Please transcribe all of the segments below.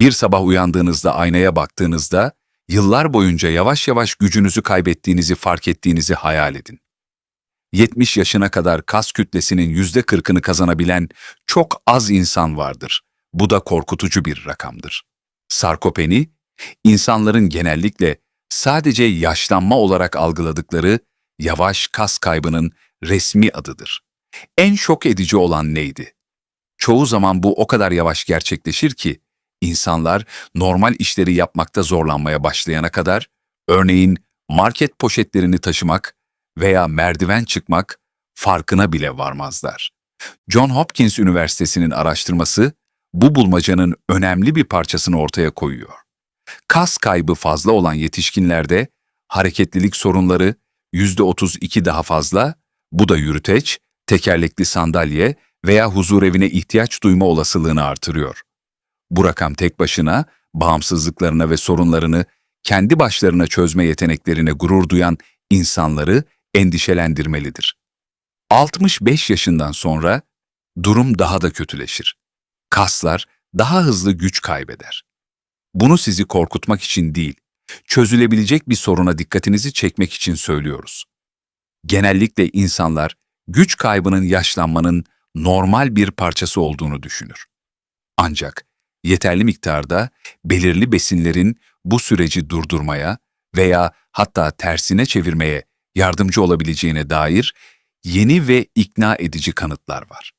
Bir sabah uyandığınızda aynaya baktığınızda yıllar boyunca yavaş yavaş gücünüzü kaybettiğinizi fark ettiğinizi hayal edin. 70 yaşına kadar kas kütlesinin %40'ını kazanabilen çok az insan vardır. Bu da korkutucu bir rakamdır. Sarkopeni, insanların genellikle sadece yaşlanma olarak algıladıkları yavaş kas kaybının resmi adıdır. En şok edici olan neydi? Çoğu zaman bu o kadar yavaş gerçekleşir ki insanlar normal işleri yapmakta zorlanmaya başlayana kadar, örneğin market poşetlerini taşımak veya merdiven çıkmak farkına bile varmazlar. John Hopkins Üniversitesi'nin araştırması bu bulmacanın önemli bir parçasını ortaya koyuyor. Kas kaybı fazla olan yetişkinlerde hareketlilik sorunları %32 daha fazla, bu da yürüteç, tekerlekli sandalye veya huzur evine ihtiyaç duyma olasılığını artırıyor. Bu rakam tek başına bağımsızlıklarına ve sorunlarını kendi başlarına çözme yeteneklerine gurur duyan insanları endişelendirmelidir. 65 yaşından sonra durum daha da kötüleşir. Kaslar daha hızlı güç kaybeder. Bunu sizi korkutmak için değil, çözülebilecek bir soruna dikkatinizi çekmek için söylüyoruz. Genellikle insanlar güç kaybının yaşlanmanın normal bir parçası olduğunu düşünür. Ancak yeterli miktarda belirli besinlerin bu süreci durdurmaya veya hatta tersine çevirmeye yardımcı olabileceğine dair yeni ve ikna edici kanıtlar var.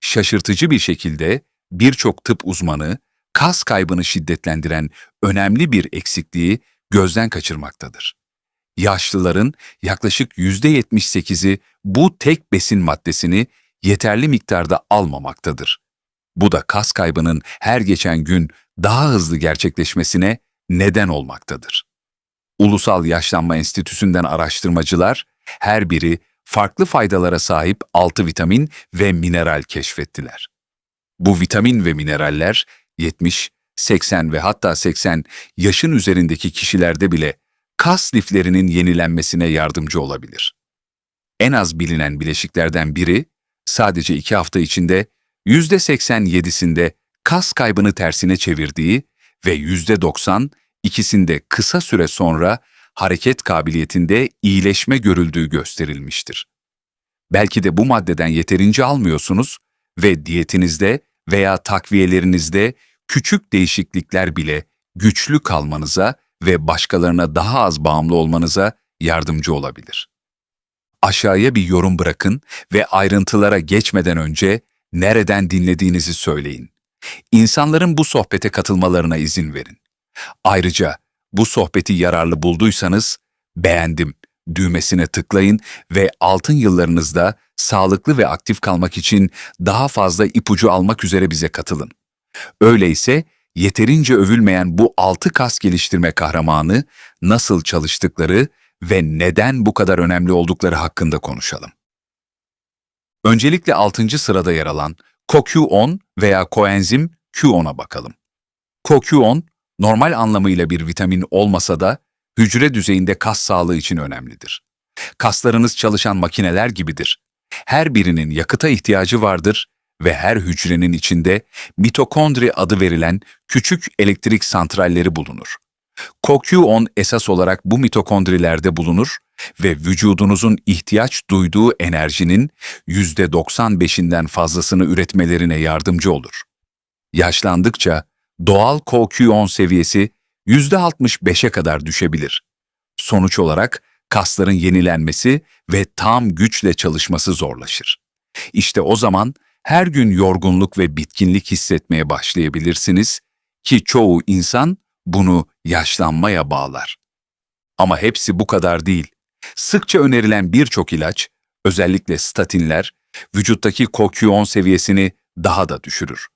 Şaşırtıcı bir şekilde birçok tıp uzmanı kas kaybını şiddetlendiren önemli bir eksikliği gözden kaçırmaktadır. Yaşlıların yaklaşık %78'i bu tek besin maddesini yeterli miktarda almamaktadır. Bu da kas kaybının her geçen gün daha hızlı gerçekleşmesine neden olmaktadır. Ulusal Yaşlanma Enstitüsü'nden araştırmacılar her biri farklı faydalara sahip 6 vitamin ve mineral keşfettiler. Bu vitamin ve mineraller 70, 80 ve hatta 80 yaşın üzerindeki kişilerde bile kas liflerinin yenilenmesine yardımcı olabilir. En az bilinen bileşiklerden biri sadece 2 hafta içinde %87'sinde kas kaybını tersine çevirdiği ve %90 ikisinde kısa süre sonra hareket kabiliyetinde iyileşme görüldüğü gösterilmiştir. Belki de bu maddeden yeterince almıyorsunuz ve diyetinizde veya takviyelerinizde küçük değişiklikler bile güçlü kalmanıza ve başkalarına daha az bağımlı olmanıza yardımcı olabilir. Aşağıya bir yorum bırakın ve ayrıntılara geçmeden önce nereden dinlediğinizi söyleyin. İnsanların bu sohbete katılmalarına izin verin. Ayrıca bu sohbeti yararlı bulduysanız beğendim düğmesine tıklayın ve altın yıllarınızda sağlıklı ve aktif kalmak için daha fazla ipucu almak üzere bize katılın. Öyleyse yeterince övülmeyen bu altı kas geliştirme kahramanı nasıl çalıştıkları ve neden bu kadar önemli oldukları hakkında konuşalım. Öncelikle 6. sırada yer alan CoQ10 veya koenzim Q10'a bakalım. CoQ10, normal anlamıyla bir vitamin olmasa da hücre düzeyinde kas sağlığı için önemlidir. Kaslarınız çalışan makineler gibidir. Her birinin yakıta ihtiyacı vardır ve her hücrenin içinde mitokondri adı verilen küçük elektrik santralleri bulunur. CoQ10 esas olarak bu mitokondrilerde bulunur ve vücudunuzun ihtiyaç duyduğu enerjinin %95'inden fazlasını üretmelerine yardımcı olur. Yaşlandıkça doğal CoQ10 seviyesi %65'e kadar düşebilir. Sonuç olarak kasların yenilenmesi ve tam güçle çalışması zorlaşır. İşte o zaman her gün yorgunluk ve bitkinlik hissetmeye başlayabilirsiniz ki çoğu insan bunu yaşlanmaya bağlar. Ama hepsi bu kadar değil. Sıkça önerilen birçok ilaç, özellikle statinler, vücuttaki CoQ10 seviyesini daha da düşürür.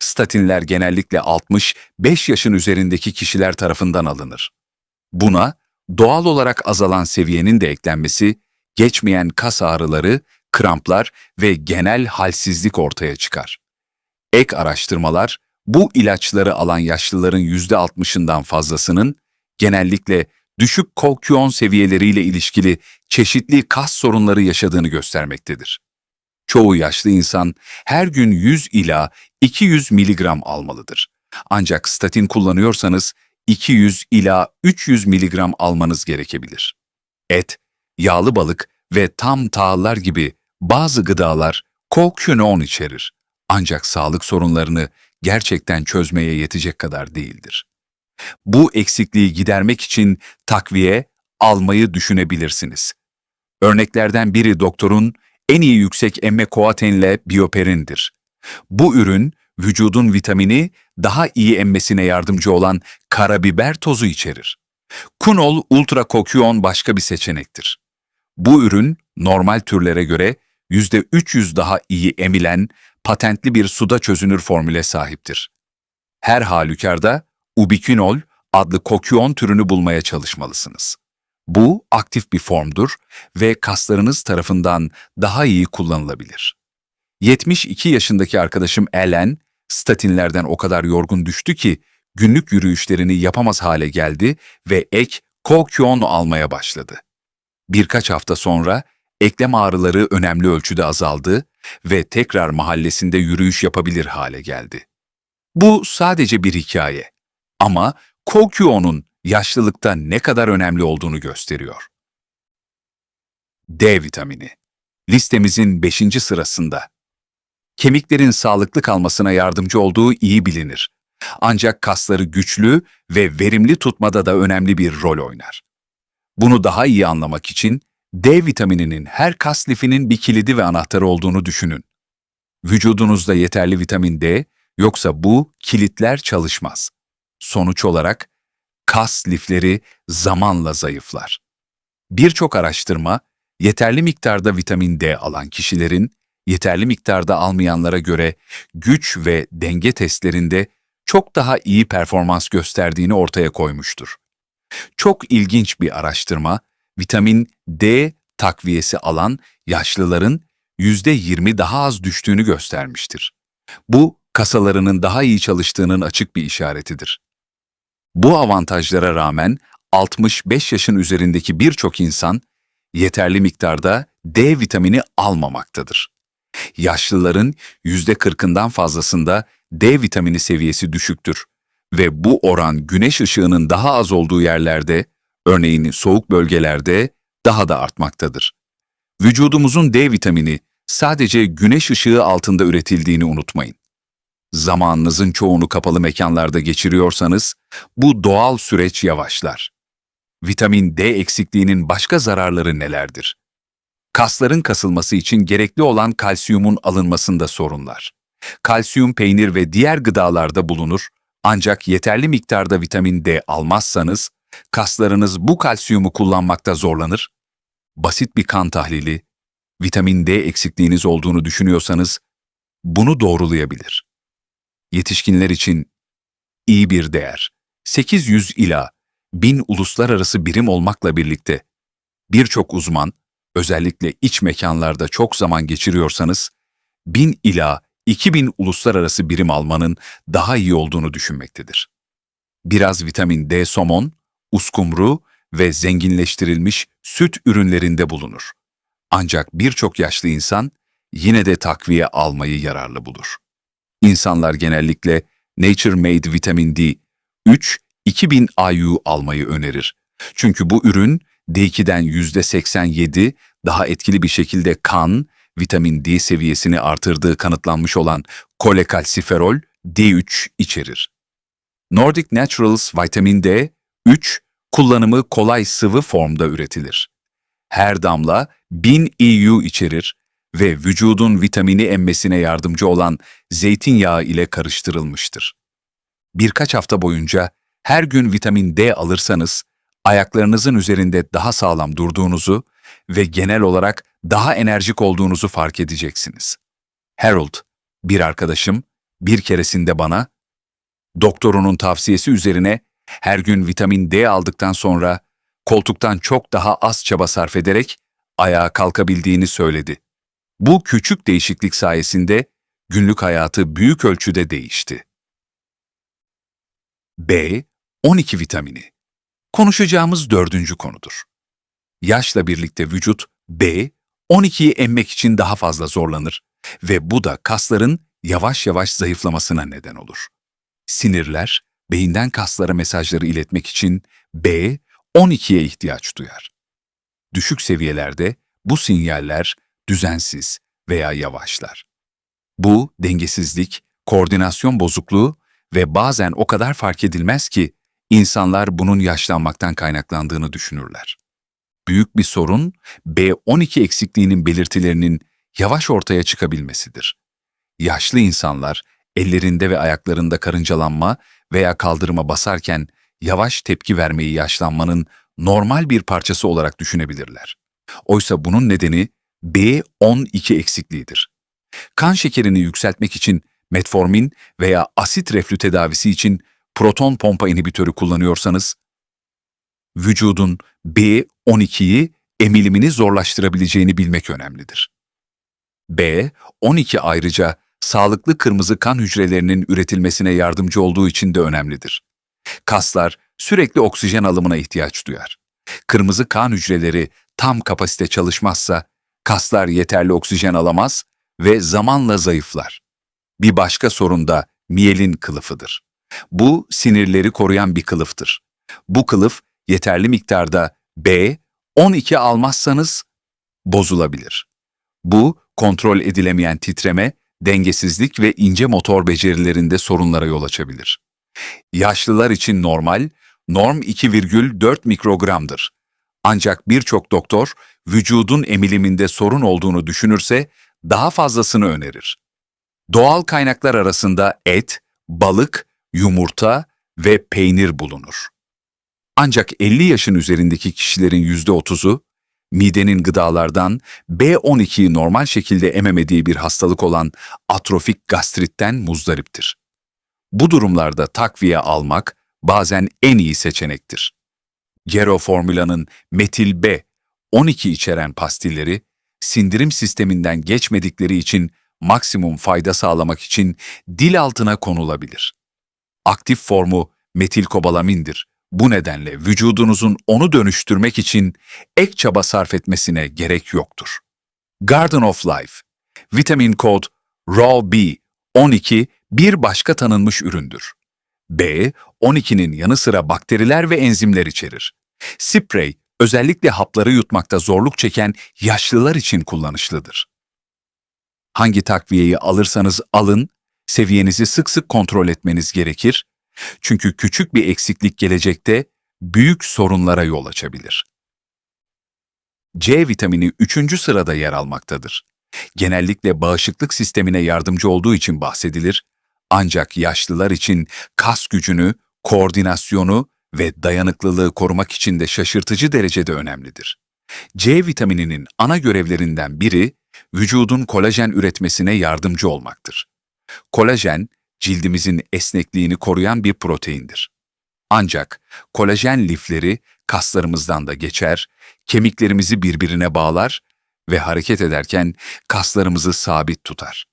Statinler genellikle 65 yaşın üzerindeki kişiler tarafından alınır. Buna doğal olarak azalan seviyenin de eklenmesi, geçmeyen kas ağrıları, kramplar ve genel halsizlik ortaya çıkar. Ek araştırmalar, bu ilaçları alan yaşlıların %60'ından fazlasının genellikle düşük CoQ10 seviyeleriyle ilişkili çeşitli kas sorunları yaşadığını göstermektedir. Çoğu yaşlı insan her gün 100 ila 200 miligram almalıdır. Ancak statin kullanıyorsanız 200 ila 300 miligram almanız gerekebilir. Et, yağlı balık ve tam tahıllar gibi bazı gıdalar kokünon içerir. Ancak sağlık sorunlarını gerçekten çözmeye yetecek kadar değildir. Bu eksikliği gidermek için takviye almayı düşünebilirsiniz. Örneklerden biri doktorun en iyi yüksek emme koatenle biyoperindir. Bu ürün vücudun vitamini daha iyi emmesine yardımcı olan karabiber tozu içerir. Kunol Ultra Kokyon başka bir seçenektir. Bu ürün normal türlere göre %300 daha iyi emilen patentli bir suda çözünür formüle sahiptir. Her halükarda ubiquinol adlı kokyon türünü bulmaya çalışmalısınız. Bu aktif bir formdur ve kaslarınız tarafından daha iyi kullanılabilir. 72 yaşındaki arkadaşım Ellen, statinlerden o kadar yorgun düştü ki günlük yürüyüşlerini yapamaz hale geldi ve ek kokyon almaya başladı. Birkaç hafta sonra eklem ağrıları önemli ölçüde azaldı ve tekrar mahallesinde yürüyüş yapabilir hale geldi. Bu sadece bir hikaye ama kokyonun yaşlılıkta ne kadar önemli olduğunu gösteriyor. D vitamini listemizin 5. sırasında. Kemiklerin sağlıklı kalmasına yardımcı olduğu iyi bilinir. Ancak kasları güçlü ve verimli tutmada da önemli bir rol oynar. Bunu daha iyi anlamak için D vitamininin her kas lifinin bir kilidi ve anahtarı olduğunu düşünün. Vücudunuzda yeterli vitamin D yoksa bu kilitler çalışmaz. Sonuç olarak kas lifleri zamanla zayıflar. Birçok araştırma yeterli miktarda vitamin D alan kişilerin yeterli miktarda almayanlara göre güç ve denge testlerinde çok daha iyi performans gösterdiğini ortaya koymuştur. Çok ilginç bir araştırma, vitamin D takviyesi alan yaşlıların %20 daha az düştüğünü göstermiştir. Bu, kasalarının daha iyi çalıştığının açık bir işaretidir. Bu avantajlara rağmen 65 yaşın üzerindeki birçok insan yeterli miktarda D vitamini almamaktadır. Yaşlıların %40'ından fazlasında D vitamini seviyesi düşüktür ve bu oran güneş ışığının daha az olduğu yerlerde, örneğin soğuk bölgelerde daha da artmaktadır. Vücudumuzun D vitamini sadece güneş ışığı altında üretildiğini unutmayın. Zamanınızın çoğunu kapalı mekanlarda geçiriyorsanız bu doğal süreç yavaşlar. Vitamin D eksikliğinin başka zararları nelerdir? Kasların kasılması için gerekli olan kalsiyumun alınmasında sorunlar. Kalsiyum peynir ve diğer gıdalarda bulunur ancak yeterli miktarda vitamin D almazsanız kaslarınız bu kalsiyumu kullanmakta zorlanır. Basit bir kan tahlili, vitamin D eksikliğiniz olduğunu düşünüyorsanız bunu doğrulayabilir. Yetişkinler için iyi bir değer. 800 ila 1000 uluslararası birim olmakla birlikte birçok uzman, özellikle iç mekanlarda çok zaman geçiriyorsanız, 1000 ila 2000 uluslararası birim almanın daha iyi olduğunu düşünmektedir. Biraz vitamin D somon, uskumru ve zenginleştirilmiş süt ürünlerinde bulunur. Ancak birçok yaşlı insan yine de takviye almayı yararlı bulur. İnsanlar genellikle Nature Made Vitamin D 3 2000 IU almayı önerir. Çünkü bu ürün D2'den %87 daha etkili bir şekilde kan, vitamin D seviyesini artırdığı kanıtlanmış olan kolekalsiferol D3 içerir. Nordic Naturals vitamin D 3 kullanımı kolay sıvı formda üretilir. Her damla 1000 EU içerir ve vücudun vitamini emmesine yardımcı olan zeytinyağı ile karıştırılmıştır. Birkaç hafta boyunca her gün vitamin D alırsanız, ayaklarınızın üzerinde daha sağlam durduğunuzu ve genel olarak daha enerjik olduğunuzu fark edeceksiniz. Harold, bir arkadaşım, bir keresinde bana, doktorunun tavsiyesi üzerine her gün vitamin D aldıktan sonra koltuktan çok daha az çaba sarf ederek ayağa kalkabildiğini söyledi. Bu küçük değişiklik sayesinde günlük hayatı büyük ölçüde değişti. B. 12 vitamini. Konuşacağımız dördüncü konudur. Yaşla birlikte vücut B, 12'yi emmek için daha fazla zorlanır ve bu da kasların yavaş yavaş zayıflamasına neden olur. Sinirler, beyinden kaslara mesajları iletmek için B12'ye ihtiyaç duyar. Düşük seviyelerde bu sinyaller düzensiz veya yavaşlar. Bu dengesizlik, koordinasyon bozukluğu ve bazen o kadar fark edilmez ki insanlar bunun yaşlanmaktan kaynaklandığını düşünürler. Büyük bir sorun B12 eksikliğinin belirtilerinin yavaş ortaya çıkabilmesidir. Yaşlı insanlar ellerinde ve ayaklarında karıncalanma veya kaldırıma basarken yavaş tepki vermeyi yaşlanmanın normal bir parçası olarak düşünebilirler. Oysa bunun nedeni B12 eksikliğidir. Kan şekerini yükseltmek için metformin veya asit reflü tedavisi için proton pompa inhibitörü kullanıyorsanız, vücudun B12'yi emilimini zorlaştırabileceğini bilmek önemlidir. B12 ayrıca sağlıklı kırmızı kan hücrelerinin üretilmesine yardımcı olduğu için de önemlidir. Kaslar sürekli oksijen alımına ihtiyaç duyar. Kırmızı kan hücreleri tam kapasite çalışmazsa kaslar yeterli oksijen alamaz ve zamanla zayıflar. Bir başka sorun da miyelin kılıfıdır. Bu sinirleri koruyan bir kılıftır. Bu kılıf yeterli miktarda B12 almazsanız bozulabilir. Bu kontrol edilemeyen titreme, dengesizlik ve ince motor becerilerinde sorunlara yol açabilir. Yaşlılar için normal, norm 2,4 mikrogramdır. Ancak birçok doktor vücudun emiliminde sorun olduğunu düşünürse daha fazlasını önerir. Doğal kaynaklar arasında et, balık, yumurta ve peynir bulunur. Ancak 50 yaşın üzerindeki kişilerin %30'u midenin gıdalardan B12'yi normal şekilde ememediği bir hastalık olan atrofik gastritten muzdariptir. Bu durumlarda takviye almak bazen en iyi seçenektir. Gero formülanın metil B 12 içeren pastilleri sindirim sisteminden geçmedikleri için maksimum fayda sağlamak için dil altına konulabilir. Aktif formu metilkobalamindir. Bu nedenle vücudunuzun onu dönüştürmek için ek çaba sarf etmesine gerek yoktur. Garden of Life Vitamin kod RAW B12 bir başka tanınmış üründür. B, 12'nin yanı sıra bakteriler ve enzimler içerir. Sprey, özellikle hapları yutmakta zorluk çeken yaşlılar için kullanışlıdır. Hangi takviyeyi alırsanız alın, seviyenizi sık sık kontrol etmeniz gerekir. Çünkü küçük bir eksiklik gelecekte büyük sorunlara yol açabilir. C vitamini 3. sırada yer almaktadır. Genellikle bağışıklık sistemine yardımcı olduğu için bahsedilir ancak yaşlılar için kas gücünü, koordinasyonu ve dayanıklılığı korumak için de şaşırtıcı derecede önemlidir. C vitamininin ana görevlerinden biri, vücudun kolajen üretmesine yardımcı olmaktır. Kolajen, cildimizin esnekliğini koruyan bir proteindir. Ancak kolajen lifleri kaslarımızdan da geçer, kemiklerimizi birbirine bağlar ve hareket ederken kaslarımızı sabit tutar.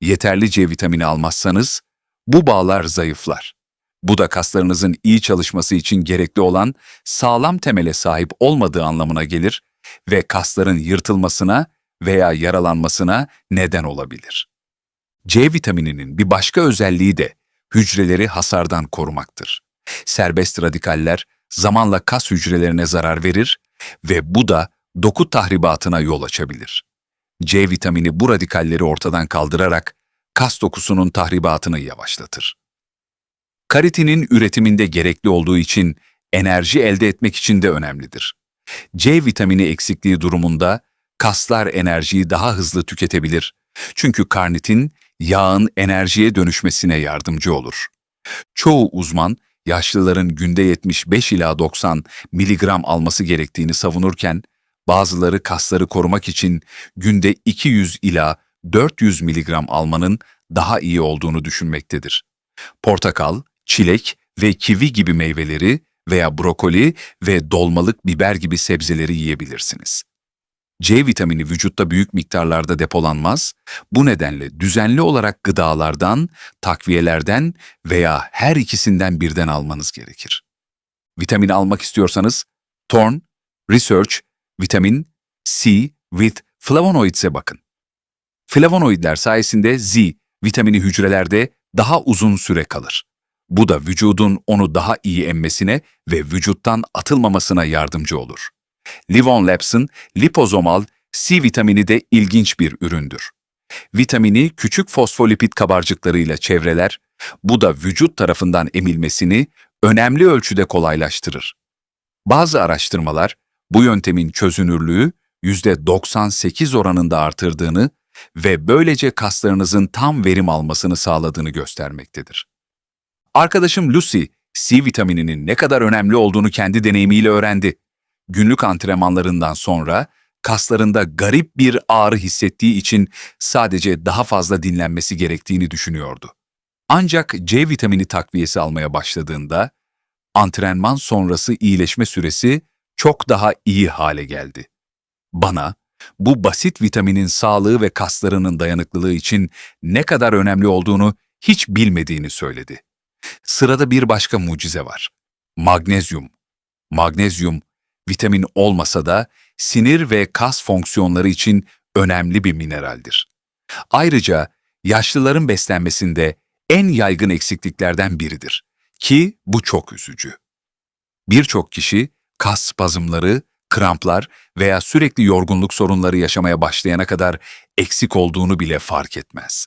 Yeterli C vitamini almazsanız bu bağlar zayıflar. Bu da kaslarınızın iyi çalışması için gerekli olan sağlam temele sahip olmadığı anlamına gelir ve kasların yırtılmasına veya yaralanmasına neden olabilir. C vitamininin bir başka özelliği de hücreleri hasardan korumaktır. Serbest radikaller zamanla kas hücrelerine zarar verir ve bu da doku tahribatına yol açabilir. C vitamini bu radikalleri ortadan kaldırarak kas dokusunun tahribatını yavaşlatır. Karitinin üretiminde gerekli olduğu için enerji elde etmek için de önemlidir. C vitamini eksikliği durumunda kaslar enerjiyi daha hızlı tüketebilir. Çünkü karnitin yağın enerjiye dönüşmesine yardımcı olur. Çoğu uzman yaşlıların günde 75 ila 90 miligram alması gerektiğini savunurken bazıları kasları korumak için günde 200 ila 400 miligram almanın daha iyi olduğunu düşünmektedir. Portakal, çilek ve kivi gibi meyveleri veya brokoli ve dolmalık biber gibi sebzeleri yiyebilirsiniz. C vitamini vücutta büyük miktarlarda depolanmaz, bu nedenle düzenli olarak gıdalardan, takviyelerden veya her ikisinden birden almanız gerekir. Vitamin almak istiyorsanız, Thorn, Research, Vitamin C with flavonoids'e bakın. Flavonoidler sayesinde Z vitamini hücrelerde daha uzun süre kalır. Bu da vücudun onu daha iyi emmesine ve vücuttan atılmamasına yardımcı olur. Livon Labs'ın lipozomal C vitamini de ilginç bir üründür. Vitamini küçük fosfolipid kabarcıklarıyla çevreler, bu da vücut tarafından emilmesini önemli ölçüde kolaylaştırır. Bazı araştırmalar bu yöntemin çözünürlüğü %98 oranında artırdığını ve böylece kaslarınızın tam verim almasını sağladığını göstermektedir. Arkadaşım Lucy, C vitamininin ne kadar önemli olduğunu kendi deneyimiyle öğrendi. Günlük antrenmanlarından sonra kaslarında garip bir ağrı hissettiği için sadece daha fazla dinlenmesi gerektiğini düşünüyordu. Ancak C vitamini takviyesi almaya başladığında antrenman sonrası iyileşme süresi çok daha iyi hale geldi. Bana bu basit vitaminin sağlığı ve kaslarının dayanıklılığı için ne kadar önemli olduğunu hiç bilmediğini söyledi. Sırada bir başka mucize var. Magnezyum. Magnezyum, vitamin olmasa da sinir ve kas fonksiyonları için önemli bir mineraldir. Ayrıca yaşlıların beslenmesinde en yaygın eksikliklerden biridir. Ki bu çok üzücü. Birçok kişi kas spazmları, kramplar veya sürekli yorgunluk sorunları yaşamaya başlayana kadar eksik olduğunu bile fark etmez.